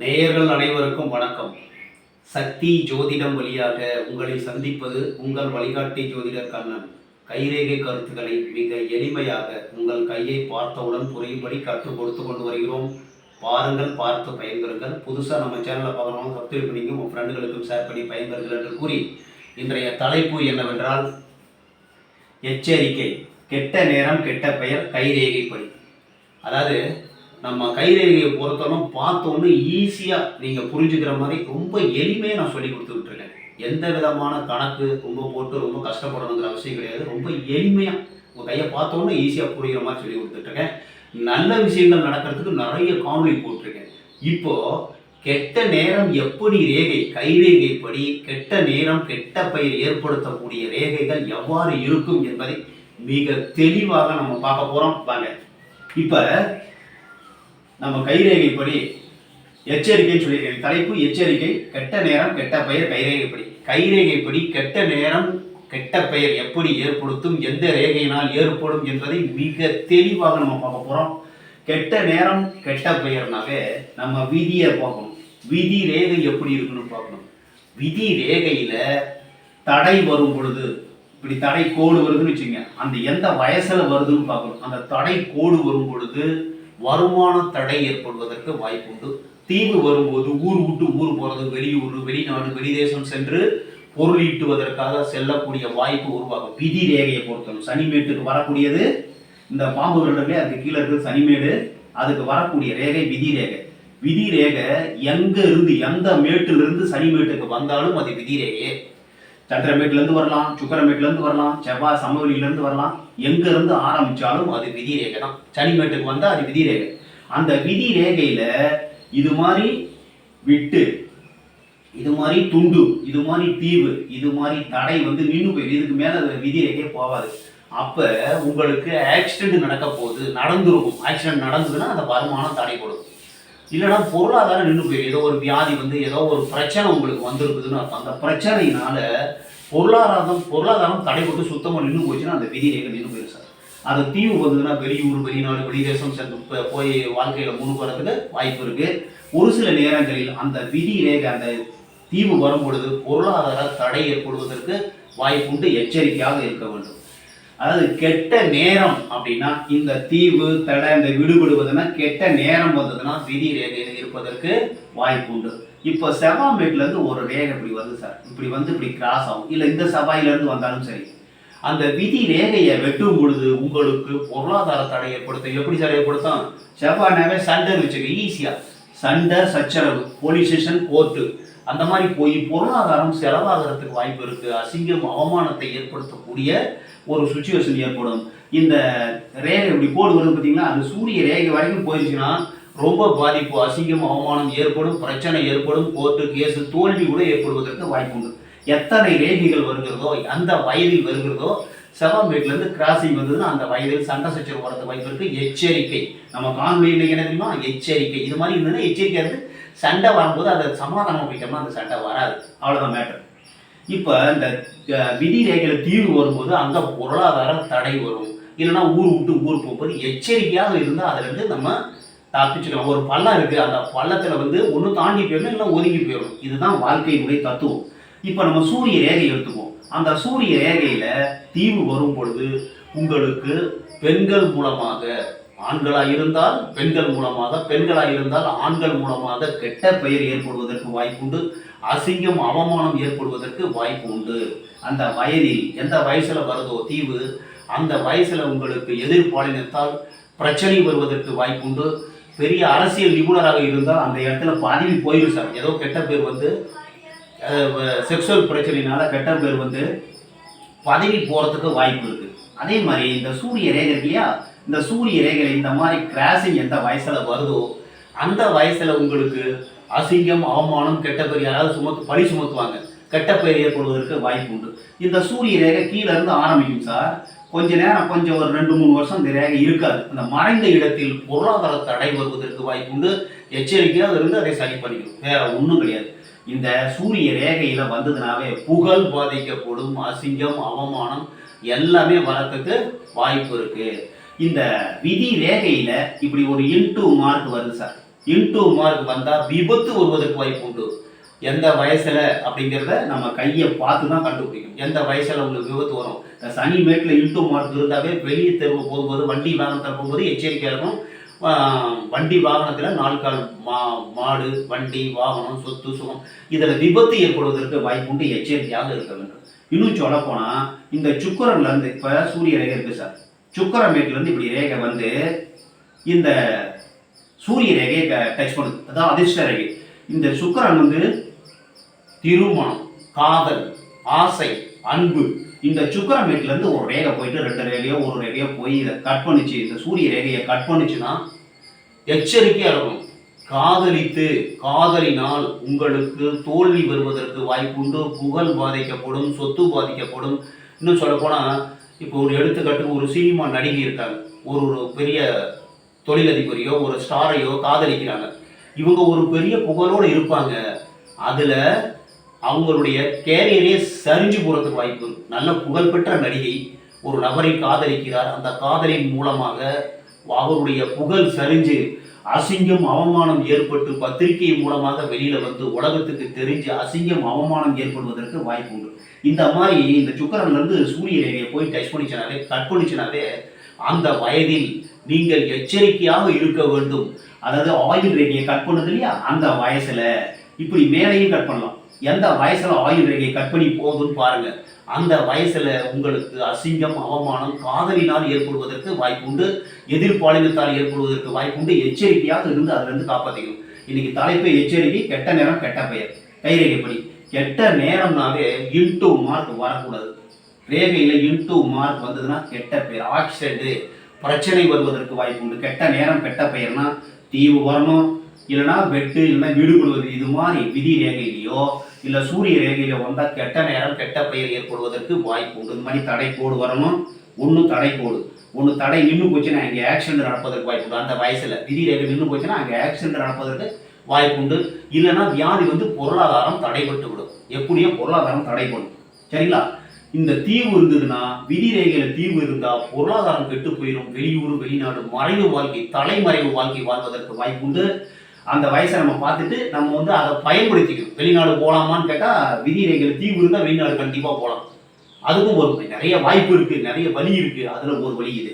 நேயர்கள் அனைவருக்கும் வணக்கம். சக்தி ஜோதிடம் வழியாக உங்களை சந்திப்பது உங்கள் வழிகாட்டி ஜோதிடர் கண்ணன். கைரேகை கருத்துக்களை மிக எளிமையாக உங்கள் கையை பார்த்தவுடன் புரியும்படி கற்றுக் கொடுத்து கொண்டு வருகிறோம். பாருங்கள் பார்த்து பயன்பெறுங்கள். புதுசாக நம்ம சேனலை பார்க்கணும் சப்ஸ்கிரைப் பண்ணிங்க உங்கள் ஃப்ரெண்டுகளுக்கும் ஷேர் பண்ணி பயன்பெறுங்கள் என்று கூறி இன்றைய தலைப்பு என்னவென்றால் எச்சரிக்கை. கெட்ட நேரம் கெட்ட பெயர் கைரேகைப்படி அதாவது நம்ம கைரேகையை பொறுத்தவரை பார்த்தோன்னு ஈஸியாக நீங்கள் புரிஞ்சுக்கிற மாதிரி ரொம்ப எளிமையாக நான் சொல்லி கொடுத்துக்கிட்டு இருக்கேன் எந்த விதமான கணக்கு ரொம்ப போட்டு ரொம்ப கஷ்டப்படணுங்கிற அவசியம் கிடையாது. ரொம்ப எளிமையாக உங்கள் கையை பார்த்தோன்னே ஈஸியாக புரிகிற மாதிரி சொல்லி கொடுத்துட்ருக்கேன். நல்ல விஷயங்கள் நடக்கிறதுக்கு நிறைய காணொலி போட்டிருக்கேன். இப்போது கெட்ட நேரம் எப்படி ரேகை கைரேகைப்படி கெட்ட நேரம் கெட்ட பயிர் ஏற்படுத்தக்கூடிய ரேகைகள் எவ்வாறு இருக்கும் என்பதை மிக தெளிவாக நம்ம பார்க்க போகிறோம் வாங்க. இப்போ நம்ம கைரேகைப்படி எச்சரிக்கைன்னு சொல்லியிருக்கேன். தலைப்பு எச்சரிக்கை கெட்ட நேரம் கெட்ட பெயர் கைரேகைப்படி. கைரேகைப்படி கெட்ட நேரம் கெட்ட பெயர் எப்படி ஏற்படுத்தும் எந்த ரேகையினால் ஏற்படும் என்பதை மிக தெளிவாக நம்ம பார்க்க போகிறோம் கெட்ட நேரம் கெட்ட பெயர்னாவே நம்ம விதியை பார்க்கணும். விதி ரேகை எப்படி இருக்குன்னு பார்க்கணும். விதி ரேகையில் தடை வரும் பொழுது இப்படி தடை கோடு வருதுன்னு வச்சுங்க அந்த எந்த வயசில் வருதுன்னு பார்க்கணும். அந்த தடை கோடு வரும் பொழுது வருமான தடை ஏற்படுவதற்கு வாய்ப்புண்டு. தீவு வரும்போது ஊர் விட்டு ஊர் போறது வெளியூர் வெளிநாடு வெளிதேசம் சென்று பொருள் ஈட்டுவதற்காக செல்லக்கூடிய வாய்ப்பு உருவாகும். விதி ரேகையை பொறுத்தவரை சனிமேட்டுக்கு வரக்கூடியது இந்த பாம்புகளிலே அதுக்கு கீழே இருக்கிற சனிமேடு அதுக்கு வரக்கூடிய ரேகை விதி ரேகை. விதி ரேகை எங்க இருந்து எந்த மேட்டிலிருந்து இருந்து சனிமேட்டுக்கு வந்தாலும் அது விதி ரேகையே. சந்திரமேட்ல வரலாம் சுக்கரமேட்லேருந்து வரலாம் செவ்வாய் சமவெளியில இருந்து வரலாம். எங்கேருந்து ஆரம்பித்தாலும் அது விதி ரேகை தான். சனிமேட்டுக்கு வந்தால் அது விதி ரேகை அந்த விதி ரேகையில் இது மாதிரி விட்டு இது மாதிரி துண்டு இது மாதிரி தீவு இது மாதிரி தடை வந்து நின்று போயிடும். இதுக்கு மேலே அது விதி ரேகையே போகாது. அப்போ உங்களுக்கு ஆக்சிடென்ட் நடக்க போகுது நடந்துருக்கும். ஆக்சிடென்ட் நடந்ததுன்னா அந்த வருமானம் தடைப்படும் இல்லைன்னா பொருளாதாரம் நின்று போயிடும் ஏதோ ஒரு வியாதி வந்து ஏதோ ஒரு பிரச்சனை உங்களுக்கு வந்திருக்குதுன்னு அர்த்தம். அந்த பிரச்சனையினால பொருளாதாரம் பொருளாதாரம் தடைப்பட்டு சுத்தமாக நின்று போச்சுன்னா அந்த விதி ரேகை நின்று போயிடும் சார். அது தீவு வந்ததுன்னா வெளியூர் வெளிநாடு வெளிதேசம் சென்று போய் வாழ்க்கையில் முன்னுக்கு வாய்ப்பு இருக்கு. ஒரு சில நேரங்களில் அந்த விதி ரேகை அந்த தீவு வரும் பொழுது பொருளாதார தடை ஏற்படுவதற்கு வாய்ப்புண்டு எச்சரிக்கையாக இருக்க வேண்டும். அதாவது கெட்ட நேரம் அப்படின்னா இந்த தீவு தடை இந்த விடுபடுவதுன்னா கெட்ட நேரம் வந்ததுன்னா விதி ரேகையில் இருப்பதற்கு வாய்ப்பு உண்டு. இப்போ செவ்வாமேட்ல இருந்து ஒரு ரேகை இப்படி வருது சார். இப்படி வந்து இப்படி கிராஸ் ஆகும். இல்லை இந்த செவ்வாயிலேருந்து வந்தாலும் சரி. அந்த விதி ரேகையை வெட்டும் பொழுது உங்களுக்கு பொருளாதார தடை ஏற்படுத்தும். எப்படி சார் ஏற்படுத்தும்? செவ்வாய்னாவே சண்டை வச்சுக்க ஈஸியாக சண்டை சச்சரவு போலீஸ் ஸ்டேஷன் கோர்ட்டு அந்த மாதிரி போய் பொருளாதாரம் செலவாகிறதுக்கு வாய்ப்பு இருக்குது அசிங்கம் அவமானத்தை ஏற்படுத்தக்கூடிய ஒரு சுச்சுவேஷன் ஏற்படும். இந்த ரேகை இப்படி கோடு வருது பார்த்தீங்கன்னா அந்த சூரிய ரேகை வரைக்கும் போயிருச்சுன்னா ரொம்ப பாதிப்பு அசிங்கம் அவமானம் ஏற்படும் பிரச்சனை ஏற்படும் கோர்ட்டு கேஸ் தோல்வி கூட ஏற்படுவதற்கு வாய்ப்பு உண்டு. எத்தனை ரேகைகள் வருகிறதோ அந்த வயதில் வருகிறதோ செவன் இருந்து கிராசிங் வந்ததுன்னா அந்த வயதில் சண்டை சச்சரவு வரது வாய்ப்பு இருக்குது எச்சரிக்கை. நம்ம காணொலியில் என்ன தெரியுமா? எச்சரிக்கை. இது மாதிரி இருந்ததுன்னா எச்சரிக்கை இருந்து சண்டை வரும்போது அதை சமாதானம் போயிட்டோம்னா அந்த சண்டை வராது. அவ்வளோதான் மேட்டர் இப்போ இந்த விதி ரேகையில் தீர்வு வரும்போது அந்த பொருளாதார தடை வரும். இல்லைன்னா ஊர் விட்டு ஊர் போகும்போது எச்சரிக்கையாக இருந்தால் அதுலேருந்து நம்ம தப்பிச்சுக்கலாம். ஒரு பள்ளம் இருக்குது அந்த பள்ளத்தில் வந்து ஒன்று தாண்டி போயிடணும் இல்லை ஒதுங்கி போயிடணும். இதுதான் வாழ்க்கையினுடைய தத்துவம். இப்போ நம்ம சூரிய ரேகை எடுத்துக்குவோம். அந்த சூரிய ரேகையில தீவு வரும் பொழுது உங்களுக்கு பெண்கள் மூலமாக ஆண்களாக இருந்தால் பெண்கள் மூலமாக பெண்களாக இருந்தால் ஆண்கள் மூலமாக கெட்ட பெயர் ஏற்படுவதற்கு வாய்ப்புண்டு அசிங்கம் அவமானம் ஏற்படுவதற்கு வாய்ப்பு உண்டு அந்த வயதில் எந்த வயசுல வருதோ தீவு அந்த வயசுல உங்களுக்கு எதிர்பாலினத்தால் பிரச்சனை வருவதற்கு வாய்ப்புண்டு. பெரிய அரசியல் நிபுணராக இருந்தால் அந்த இடத்துல பதவி போயிடும் சார். ஏதோ கெட்ட பேர் வந்து செக்ஷுவல் பிரச்சனையினால கெட்ட பேர் வந்து பதவி போகிறதுக்கு வாய்ப்பு இருக்கு. அதே மாதிரி இந்த சூரிய ரேகை இல்லையா? இந்த சூரிய ரேகை இந்த மாதிரி கிராசிங் எந்த வயசில் வருதோ அந்த வயசில் உங்களுக்கு அசிங்கம் அவமானம் கெட்ட பேர் யாராவது சுமத்து பழி சுமத்துவாங்க. கெட்ட பெயர் ஏற்படுவதற்கு வாய்ப்பு உண்டு. இந்த சூரிய ரேகை கீழே இருந்து ஆரம்பிக்கும் சார். கொஞ்ச நேரம் கொஞ்சம் ஒரு ரெண்டு மூணு வருஷம் இந்த ரேகை இருக்காது. அந்த மறைந்த இடத்தில் பொருளாதார தடை வருவதற்கு வாய்ப்பு உண்டு. எச்சரிக்கையாக இருந்து அதை சரி பண்ணிக்கணும். வேற ஒன்றும் கிடையாது. இந்த சூரிய ரேகையில் வந்ததுனாவே புகழ் பாதிக்கப்படும் அசிங்கம் அவமானம் எல்லாமே வரத்துக்கு வாய்ப்பு இருக்கு. இந்த விதி ரேகையில் இப்படி ஒரு இன்டூ மார்க் வருது சார் இன்டூ மார்க் வந்தால் விபத்து வருவதற்கு வாய்ப்பு உண்டு. எந்த வயசில் அப்படிங்கிறத நம்ம கையை பார்த்து தான் கண்டுபிடிக்கும் எந்த வயசில் உங்களுக்கு விபத்து வரும்? இந்த சனி மேட்டில் இன்டூ மார்க் இருந்தாவே வெளியே தெருவு போகும்போது வண்டி வாகனத்தில் போகும்போது எச்சரிக்கையாக இருக்கும் வண்டி வாகனத்தில் நாட்கால் மா மாடு வண்டி வாகனம் சொத்து சுகம். இதில் விபத்து ஏற்படுவதற்கு வாய்ப்புண்டு எச்சரிக்கையாக இருக்க வேண்டும். இன்னும் சொல்ல இந்த சுக்கரன்லேருந்து இருந்து சூரிய ரேகை இருக்குது சார். சுக்கரமேட்லேருந்து இப்படி ரேகை வந்து இந்த சூரிய ரேகையை டச் பண்ணுது அதான் அதிர்ஷ்ட ரேகை. இந்த சுக்கரன் வந்து திருமணம் காதல் ஆசை அன்பு இந்த சுக்கரம் வீட்டிலேருந்து ஒரு ரேகை போயிட்டு ரெண்டு ரேகையோ ஒரு ரேகையோ போய் இதை கட் பண்ணிச்சு. இந்த சூரிய ரேகையை கட் பண்ணுச்சுன்னா எச்சரிக்கையாக இருக்கணும். காதலித்து காதலினால் உங்களுக்கு தோல்வி வருவதற்கு வாய்ப்புண்டு. புகழ் பாதிக்கப்படும் சொத்து பாதிக்கப்படும். இன்னும் சொல்லப்போனால் இப்போ ஒரு எடுத்துக்காட்டுக்கு ஒரு சினிமா நடிகை இருக்காங்க. ஒரு ஒரு பெரிய தொழிலதிபரையோ ஒரு ஸ்டாரையோ காதலிக்கிறாங்க. இவங்க ஒரு பெரிய புகழோடு இருப்பாங்க. அதில் அவங்களுடைய கேரியரே சரிஞ்சு போகிறதுக்கு வாய்ப்பு. நல்ல புகழ்பெற்ற நடிகை ஒரு நபரை காதலிக்கிறார். அந்த காதலின் மூலமாக அவருடைய புகழ் சரிஞ்சு அசிங்கம் அவமானம் ஏற்பட்டு பத்திரிகை மூலமாக வெளியில் வந்து உலகத்துக்கு தெரிஞ்சு அசிங்கம் அவமானம் ஏற்படுவதற்கு வாய்ப்பு உண்டு. இந்த மாதிரி இந்த சுக்கரன்லேருந்து சூரிய ரேகையை போய் டச் பண்ணிச்சனாலே கட் பண்ணிச்சனாலே அந்த வயதில் நீங்கள் எச்சரிக்கையாக இருக்க வேண்டும். அதாவது ஆயுள் ரேகையை கட் பண்ணது இல்லையா? அந்த வயசில். இப்படி மேலையும் கட் பண்ணலாம். எந்த வயசில் ஆயுள் ரேகை கட் பண்ணி போகுதுன்னு பாருங்கள் அந்த வயசில் உங்களுக்கு அசிங்கம் அவமானம் காதலினால் ஏற்படுவதற்கு வாய்ப்புண்டு எதிர்பாலினத்தால் ஏற்படுவதற்கு வாய்ப்புண்டு எச்சரிக்கையாக இருந்து அதுலேருந்து காப்பாற்றிக்கணும் இன்னைக்கு தலைப்பு எச்சரிக்கை கெட்ட நேரம் கெட்ட பெயர். கைரேகைப்படி. கெட்ட நேரம்னாவே இன்டூ மார்க் வரக்கூடாது. ரேகையில் இன்டூ மார்க் வந்ததுன்னா கெட்ட பெயர். ஆக்சிடென்ட் பிரச்சனை வருவதற்கு வாய்ப்பு உண்டு கெட்ட நேரம் கெட்ட பெயர்னா தீவு வரணும். இல்லைன்னா வெட்டு இல்லைன்னா கொள்வது இது மாதிரி விதி ரேகையிலையோ இல்லை சூரிய ரேகையில வந்தால் கெட்ட நேரம் கெட்ட பெயர் ஏற்படுவதற்கு வாய்ப்பு உண்டு. இந்த மாதிரி தடை கோடு வரணும். ஒன்று கோடு ஒன்று தடை நின்று போச்சுன்னா அங்கே ஆக்சிடென்ட் நடப்பதற்கு வாய்ப்பு உண்டு. அந்த வயசில் விதி ரேகை நின்று போச்சுன்னா அங்கே ஆக்சிடென்ட் நடப்பதற்கு வாய்ப்பு உண்டு. இல்லைன்னா வியாதி வந்து பொருளாதாரம் தடைபட்டு விடும் எப்படியோ பொருளாதாரம் தடைப்படும் சரிங்களா? இந்த தீவு இருந்ததுன்னா விதி ரேகையில தீவு இருந்தா பொருளாதாரம் கெட்டு போயிடும் வெளியூர் வெளிநாடு மறைவு வாழ்க்கை தலைமறைவு வாழ்க்கை வாழ்வதற்கு வாய்ப்பு உண்டு. அந்த வயசை நம்ம பார்த்துட்டு நம்ம வந்து அதை பயன்படுத்திக்கணும். வெளிநாடு போகலாமான்னு கேட்டால் விதிரைகள் தீவு இருந்தால் வெளிநாடு கண்டிப்பாக போகலாம் அதுக்கும் ஒரு நிறைய வாய்ப்பு இருக்குது நிறைய வழி இருக்குது அதில் ஒரு வழி இது.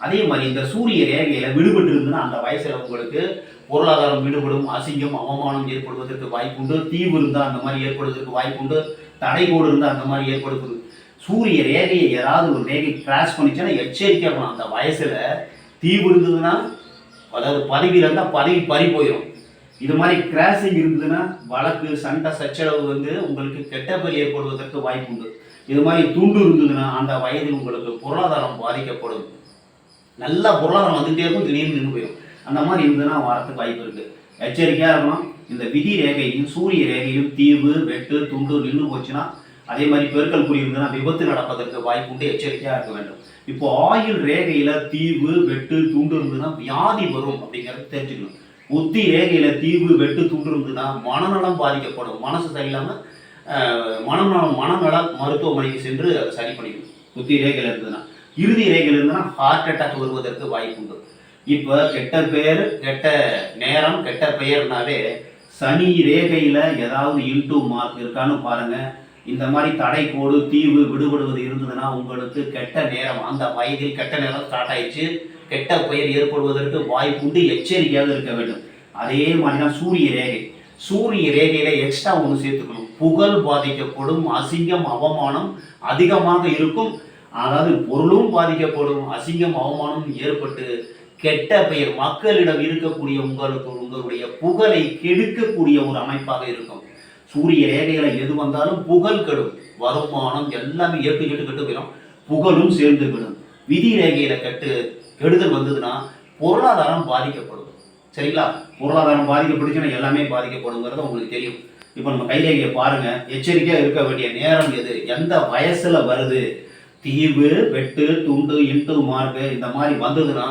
அதே மாதிரி இந்த சூரிய ரேகையில் விடுபட்டு இருந்ததுன்னா அந்த வயசில் உங்களுக்கு பொருளாதாரம் விடுபடும் அசிங்கம் அவமானம் ஏற்படுவதற்கு வாய்ப்புண்டு தீவு இருந்தால் அந்த மாதிரி ஏற்படுவதற்கு வாய்ப்புண்டு தடைகோடு இருந்தால் அந்த மாதிரி ஏற்படுவது. சூரிய ரேகையை ஏதாவது ஒரு ரேகை கிராஸ் பண்ணிச்சுன்னா எச்சரிக்கை அந்த வயசில் தீவு இருந்ததுன்னா அதாவது பதவியில் இருந்தால் பதவி பறி போயிடும் இது மாதிரி கிராசிங் இருந்ததுன்னா வழக்கு சண்டை சச்சரவு வந்து உங்களுக்கு கெட்ட பேர் ஏற்படுவதற்கு வாய்ப்பு உண்டு. இது மாதிரி துண்டு இருந்ததுன்னா அந்த வயதில் உங்களுக்கு பொருளாதாரம் பாதிக்கப்படும். நல்ல பொருளாதாரம் வந்துகிட்டே இருக்கும் திடீர்னு நின்று போயிடும் அந்த மாதிரி இருந்ததுன்னா வரத்துக்கு வாய்ப்பு இருக்கு. எச்சரிக்கையாக இருக்கணும் இந்த விதி ரேகையும் சூரிய ரேகையும் தீவு வெட்டு துண்டு நின்று போச்சுன்னா அதே மாதிரி பெருக்கல் குறி இருந்ததுன்னா விபத்து நடப்பதற்கு வாய்ப்பு உண்டு. எச்சரிக்கையாக இருக்க வேண்டும். இப்போ ஆயுள் ரேகையில தீவு வெட்டு துண்டு இருந்ததுன்னா வியாதி வரும் அப்படிங்கிறது தெரிஞ்சுக்கணும். புத்தி ரேகையில தீவு வெட்டு துண்டு இருந்ததுன்னா மனநலம் பாதிக்கப்படும். மனசு சரியில்லாம மனநலம் மனநல மருத்துவமனைக்கு சென்று அதை சரி பண்ணிக்கணும். புத்தி ரேகையில் இருந்ததுன்னா. இறுதி ரேகையில் இருந்ததுன்னா ஹார்ட் அட்டாக் வருவதற்கு வாய்ப்பு உண்டு. இப்போ கெட்ட பெயர் கெட்ட நேரம் கெட்ட பெயர்னாவே சனி ரேகையில் ஏதாவது இன்டூ மார்க் இருக்கான்னு பாருங்க. இந்த மாதிரி தடை கோடு தீவு விடுபடுவது இருந்ததுன்னா உங்களுக்கு கெட்ட நேரம் அந்த வயதில் கெட்ட நேரம் ஸ்டார்ட் ஆயிடுச்சு. கெட்ட பெயர் ஏற்படுவதற்கு வாய்ப்புண்டு எச்சரிக்கையாக இருக்க வேண்டும். அதே மாதிரி தான் சூரிய ரேகை. சூரிய ரேகையில எக்ஸ்ட்ரா ஒன்று சேர்த்துக்கணும். புகழ் பாதிக்கப்படும் அசிங்கம் அவமானம் அதிகமாக இருக்கும். அதாவது பொருளும் பாதிக்கப்படும் அசிங்கம் அவமானம் ஏற்பட்டு கெட்ட பெயர் மக்களிடம் இருக்கக்கூடிய உங்களுக்கு உங்களுடைய புகழை கெடுக்கக்கூடிய ஒரு அமைப்பாக இருக்கும். சூரிய ரேகைகளை எது வந்தாலும் புகழ் கெடும். வருமானம் எல்லாமே ஏட்டு கெட்டு கெட்டு போயிடும். புகழும் சேர்ந்து விடும். விதி ரேகையில கட்டு கெடுதல் வந்ததுன்னா பொருளாதாரம் பாதிக்கப்படும் சரிங்களா? பொருளாதாரம் பாதிக்கப்பட்டுச்சுன்னா எல்லாமே பாதிக்கப்படுங்கிறது உங்களுக்கு தெரியும். இப்போ நம்ம கைரேகையை பாருங்க. எச்சரிக்கையாக இருக்க வேண்டிய நேரம் எது? எந்த வயசுல வருது? தீவு வெட்டு துண்டு இன்ட்டு மார்க்கு இந்த மாதிரி வந்ததுன்னா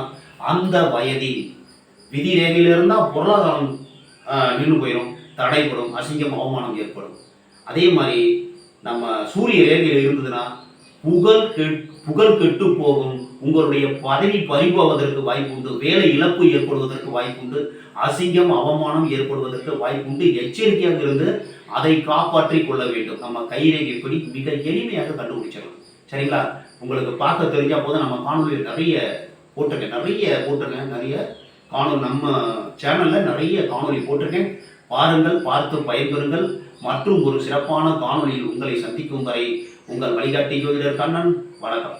அந்த வயதி விதி ரேகையில் இருந்தால் பொருளாதாரம் நின்று போயிடும் தடைப்படும் அசிங்கம் அவமானம் ஏற்படும். அதே மாதிரி நம்ம சூரிய ரேகையில் இருந்ததுன்னா புகழ் கெட் புகழ் கெட்டு போகும். உங்களுடைய பதவி பறிபோவதற்கு வாய்ப்புண்டு வேலை இழப்பு ஏற்படுவதற்கு வாய்ப்புண்டு அசிங்கம் அவமானம் ஏற்படுவதற்கு வாய்ப்புண்டு எச்சரிக்கையாக இருந்து அதை காப்பாற்றிக் கொள்ள வேண்டும். நம்ம கைரேகைப்படி மிக எளிமையாக கண்டுபிடிச்சிடலாம். சரிங்களா? உங்களுக்கு பார்க்க தெரிஞ்சால் போது நம்ம காணொலியில் நிறைய போட்டிருக்கேன். நிறைய போட்டிருக்கேன். நிறைய காணொலி நம்ம சேனலில் நிறைய காணொலி போட்டிருக்கேன். பாருங்கள் பார்த்து பயன்பெறுங்கள். மற்றும் ஒரு சிறப்பான காணொலியில் உங்களை சந்திக்கும் வரை உங்கள் வழிகாட்டி ஜோதிடர் கண்ணன். வணக்கம்.